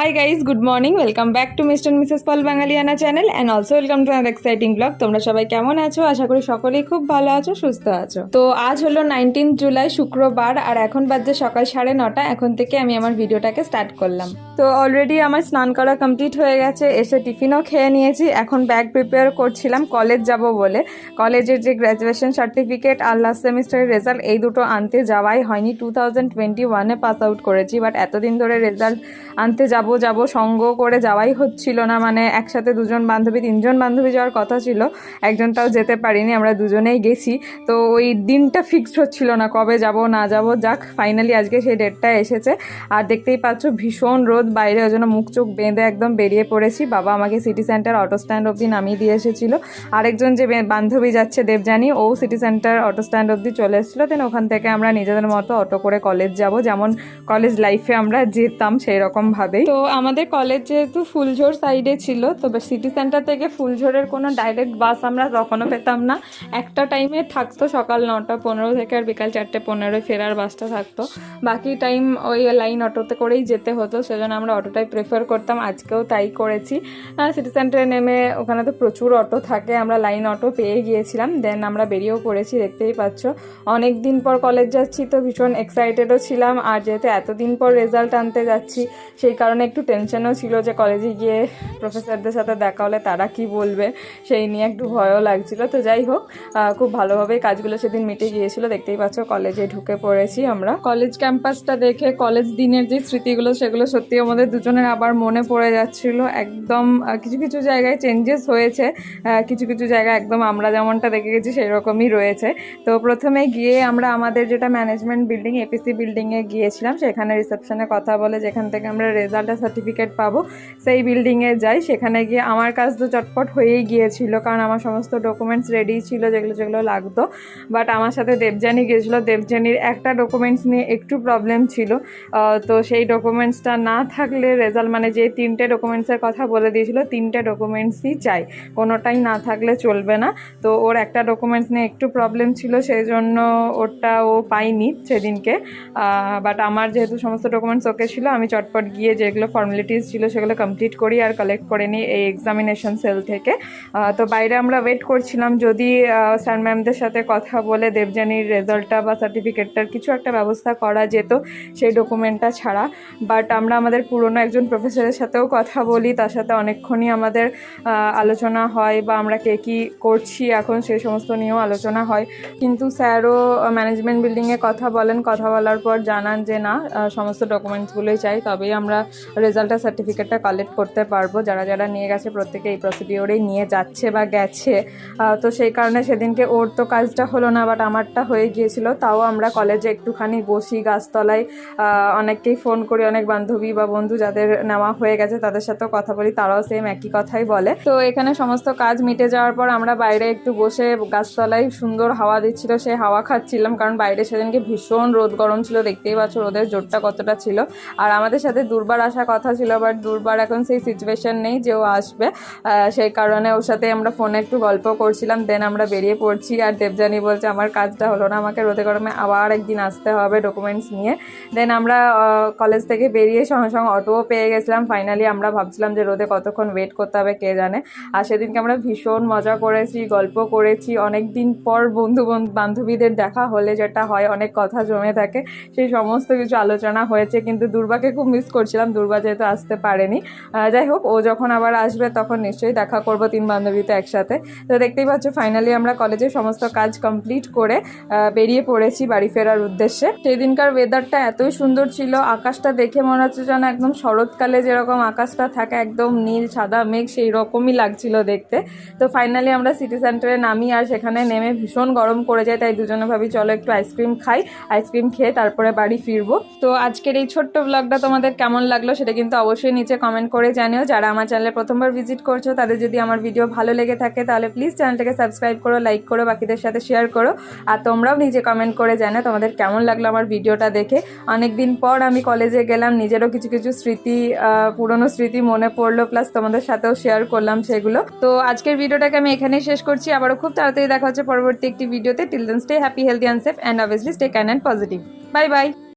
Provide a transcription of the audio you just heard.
Hi guys good morning welcome back to mister misses Paul Bangaliyana channel and also welcome to our exciting blog তোমরা সবাই কেমন আছো? আশা করি সকলেই খুব ভালো আছো, সুস্থ আছো। তো আজ হলো নাইনটিন জুলাই শুক্রবার, আর এখন বাজে সকাল সাড়ে নটা। এখন থেকে আমি আমার ভিডিওটাকে স্টার্ট করলাম। তো অলরেডি আমার স্নান করা কমপ্লিট হয়ে গেছে, এসে টিফিনও খেয়ে নিয়েছি। এখন ব্যাগ প্রিপেয়ার করছিলাম কলেজ যাব বলে। কলেজের যে গ্র্যাজুয়েশন সার্টিফিকেট আর লাস্ট সেমিস্টারের রেজাল্ট এই দুটো আনতে যাওয়াই হয়নি। টু থাউজেন্ড টোয়েন্টি ওয়ানে পাস আউট করেছি বাট এতদিন ধরে রেজাল্ট আনতে যাব যাব, সঙ্গ করে যাওয়াই হচ্ছিল না। মানে একসাথে দুজন বান্ধবী, তিনজন বান্ধবী যাওয়ার কথা ছিল, একজন তাও যেতে পারিনি, আমরা দুজনেই গেছি। তো ওই দিনটা ফিক্সড হচ্ছিল না, কবে যাব, না যাব, যাক ফাইনালি আজকে সেই ডেটটা এসেছে। আর দেখতেই পাচ্ছ, ভীষণ রোদ বাইরে ওই জন্য মুখ চোখ বেঁধে একদম বেরিয়ে পড়েছি। বাবা আমাকে সিটি সেন্টার অটো স্ট্যান্ড অবধি নামিয়ে দিয়ে এসেছিল। আরেকজন যে বান্ধবী যাচ্ছে দেবজানি ও সিটি সেন্টার অটো স্ট্যান্ড অবধি চলে এসেছিল। দেন ওখান থেকে আমরা নিজেদের মতো অটো করে কলেজ যাব। যেমন কলেজ লাইফে আমরা যেতাম সেই রকমভাবেই তো আমাদের কলেজ যেহেতু ফুলঝোর সাইডে ছিল, তো সিটি সেন্টার থেকে ফুলঝোরের কোনো ডাইরেক্ট বাস আমরা তখনও পেতাম না। একটা টাইমে থাকতো সকাল নটা পনেরো থেকে আর বিকাল চারটে পনেরোয় ফেরার বাসটা থাকতো। বাকি টাইম ওই লাইন অটোতে করেই যেতে হতো। সেজন্য আমরা অটোটাই প্রেফার করতাম, আজকেও তাই করেছি। সিটি সেন্টারে নেমে ওখানে তো প্রচুর অটো থাকে, আমরা লাইন অটো পেয়ে গিয়েছিলাম দেন আমরা বেরিয়েও পড়েছি, দেখতেই পাচ্ছ। অনেক দিন পর কলেজ যাচ্ছি তো ভীষণ এক্সাইটেডও ছিলাম, আর যেহেতু এতদিন পর রেজাল্ট আনতে যাচ্ছি, সেই কারণে একটু টেনশনও ছিল যে কলেজে গিয়ে প্রফেসরদের সাথে দেখা হলে তারা কি বলবে, সেই নিয়ে একটু ভয়ও লাগছিল। তো যাই হোক খুব ভালোভাবেই কাজগুলো সেদিন মিটে গিয়েছিল, দেখতেই পাচ্ছ কলেজে ঢুকে পড়েছি আমরা। কলেজ ক্যাম্পাসটা দেখে কলেজ দিনের যে স্মৃতিগুলো, সেগুলো সত্যি আমাদের দুজনের আবার মনে পড়ে যাচ্ছিল। একদম কিছু কিছু জায়গায় চেঞ্জেস হয়েছে। কিছু কিছু জায়গায় একদম আমরা যেমনটা দেখে গেছি সেই রকমই রয়েছে। তো প্রথমে গিয়ে আমরা আমাদের যেটা ম্যানেজমেন্ট বিল্ডিং এপিসি বিল্ডিংয়ে গিয়েছিলাম। সেখানে রিসেপশনে কথা বলে যেখান থেকে আমরা রেজাল্ট আর সার্টিফিকেট পাবো, সেই বিল্ডিংয়ে যাই। সেখানে গিয়ে আমার কাজ তো চটপট হয়েই গিয়েছিল, কারণ আমার সমস্ত ডকুমেন্টস রেডি ছিল, যেগুলো যেগুলো লাগতো। বাট আমার সাথে দেবজানি গিয়েছিল। দেবজানির একটা ডকুমেন্টস নিয়ে একটু প্রবলেম ছিল। তো সেই ডকুমেন্টসটা না থাকলে রেজাল্ট মানে যে তিনটে ডকুমেন্টসের কথা বলে দিয়েছিল, তিনটে ডকুমেন্টসই চাই। কোনোটাই না থাকলে চলবে না। তো ওর একটা ডকুমেন্টস নিয়ে একটু প্রবলেম ছিল, সেই জন্য ওরটা ও পাইনি সেদিনকে। বাট আমার যেহেতু সমস্ত ডকুমেন্টস ওকে ছিল, আমি চটপট গিয়ে যেগুলো ফর্মালিটিস ছিল সেগুলো কমপ্লিট করি আর কালেক্ট করে নিই এই এক্সামিনেশন সেল থেকে। তো বাইরে আমরা ওয়েট করছিলাম, যদি স্যার ম্যামদের সাথে কথা বলে দেবজানির রেজাল্টটা বা সার্টিফিকেটটার কিছু একটা ব্যবস্থা করা যেত সেই ডকুমেন্টটা ছাড়া। বাট আমরা আমাদের পুরনো একজন প্রফেসরের সাথেও কথা বলি, তার সাথে অনেকক্ষণই আমাদের আলোচনা হয় বা আমরা কে কী করছি এখন সেই সমস্ত নিয়েও আলোচনা হয়। কিন্তু স্যারও ম্যানেজমেন্ট বিল্ডিংয়ে কথা বলেন, কথা বলার পর জানান যে না সমস্ত ডকুমেন্টসগুলোই চাই, তবেই আমরা রেজাল্ট আর সার্টিফিকেটটা কালেক্ট করতে পারব। যারা যারা নিয়ে গেছে প্রত্যেকে এই প্রসিডিওরেই নিয়ে যাচ্ছে বা গেছে তো সেই কারণে সেদিনকে ওর তো কাজটা হলো না বাট আমারটা হয়ে গিয়েছিল। তাও আমরা কলেজে একটুখানি বসি, গাছতলায় অনেককেই ফোন করি, অনেক বান্ধবী বা বন্ধু যাদের নেওয়া হয়ে গেছে, তাদের সাথেও কথা বলি, তারাও সেম একই কথাই বলে। তো এখানে সমস্ত কাজ মিটে যাওয়ার পর আমরা বাইরে একটু বসে গাছতলায় সুন্দর হাওয়া দিচ্ছিল, সেই হাওয়া খাচ্ছিলাম, কারণ বাইরে সেদিনকে ভীষণ রোদ গরম ছিল, দেখতেই পাচ্ছ রোদের জোরটা কতটা ছিল। আর আমাদের সাথে দুর্বার আসার কথা ছিল বাট দুর্বার এখন সেই সিচুয়েশন নেই যে ও আসবে। সেই কারণে ওর সাথে আমরা ফোনে একটু গল্প করছিলাম দেন আমরা বেরিয়ে পড়ছি। আর দেবজানি বলছে, আমার কাজটা হলো না, আমাকে রোদে গরমে আবার একদিন আসতে হবে ডকুমেন্টস নিয়ে। দেন আমরা কলেজ থেকে বেরিয়ে সঙ্গে অটোও পেয়ে গেছিলাম। ফাইনালি আমরা ভাবছিলাম যে রোদে কতক্ষণ ওয়েট করতে হবে, কে জানে? আর সেদিনকে আমরা ভীষণ মজা করেছি, গল্প করেছি। অনেক দিন পর বন্ধু বন- বান্ধবীদের দেখা হলে যেটা হয়, অনেক কথা জমে থাকে। সেই সমস্ত কিছু আলোচনা হয়েছে, কিন্তু দুর্বাকে খুব মিস করছিলাম। দুর্বা যেহেতু আসতে পারেনি। যাই হোক, ও যখন আবার আসবে তখন নিশ্চয়ই দেখা করব তিন বান্ধবী তো একসাথে। তো দেখতেই পাচ্ছ ফাইনালি আমরা কলেজের সমস্ত কাজ কমপ্লিট করে বেরিয়ে পড়েছি বাড়ি ফেরার উদ্দেশ্যে। সেই দিনকার ওয়েদারটা এতই সুন্দর ছিল, আকাশটা দেখে মনে হচ্ছে যেন একদম শরৎকালে যেরকম আকাশটা থাকে একদম নীল, সাদা, মেঘ, সেই রকমই লাগছিল দেখতে। তো ফাইনালি আমরা সিটি সেন্টারে নামি আর সেখানে নেমে ভীষণ গরম করে যায়, তাই দুজনে ভাবি চলো একটু আইসক্রিম খাই আইসক্রিম খেয়ে তারপরে বাড়ি ফিরবো। তো আজকের এই ছোট্ট ব্লগটা তোমাদের কেমন লাগল সেটা কিন্তু অবশ্যই নিচে কমেন্ট করে জানিও। যারা আমার চ্যানেলে প্রথমবার ভিজিট করছ, তাদের যদি আমার ভিডিও ভালো লেগে থাকে, তাহলে প্লিজ চ্যানেলটাকে সাবস্ক্রাইব করো লাইক করো, বাকিদের সাথে শেয়ার করো। আর তোমরাও নিজে কমেন্ট করে জানো তোমাদের কেমন লাগল আমার ভিডিওটা দেখে। অনেকদিন পর আমি কলেজে গেলাম, নিজেরও কিছু কিছু স্মৃতি আহ, পুরনো স্মৃতি মনে পড়ল প্লাস তোমাদের সাথেও শেয়ার করলাম সেগুলো। তো আজকের ভিডিওটাকে আমি এখানেই শেষ করছি। আবারও খুব তাড়াতাড়ি দেখা হচ্ছে পরবর্তী একটি ভিডিওতে। Till then stay happy healthy and safe and obviously stay can and positive bye bye